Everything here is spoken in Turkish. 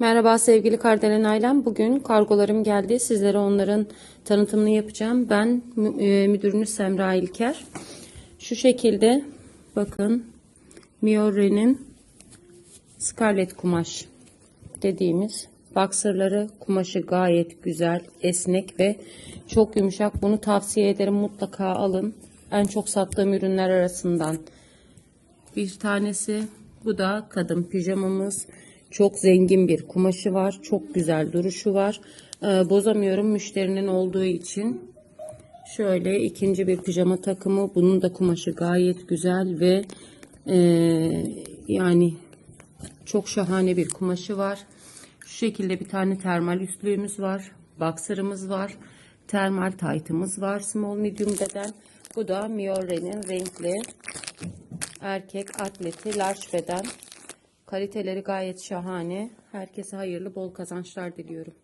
Merhaba sevgili Kardelen ailem. Bugün kargolarım geldi. Sizlere onların tanıtımını yapacağım. Ben e, müdürünüz Semra İlker. Şu şekilde bakın Miore'nin Scarlet kumaş dediğimiz boxerları kumaşı gayet güzel, esnek ve çok yumuşak. Bunu tavsiye ederim mutlaka alın. En çok sattığım ürünler arasından bir tanesi. Bu da kadın pijamamız. Çok zengin bir kumaşı var. Çok güzel duruşu var. Ee, bozamıyorum müşterinin olduğu için. Şöyle ikinci bir pijama takımı. Bunun da kumaşı gayet güzel ve e, yani çok şahane bir kumaşı var. Şu şekilde bir tane termal üstlüğümüz var. Boxer'ımız var. Termal taytımız var. Small medium beden. Bu da Miore'nin renkli erkek atleti large beden. Kaliteleri gayet şahane. Herkese hayırlı bol kazançlar diliyorum.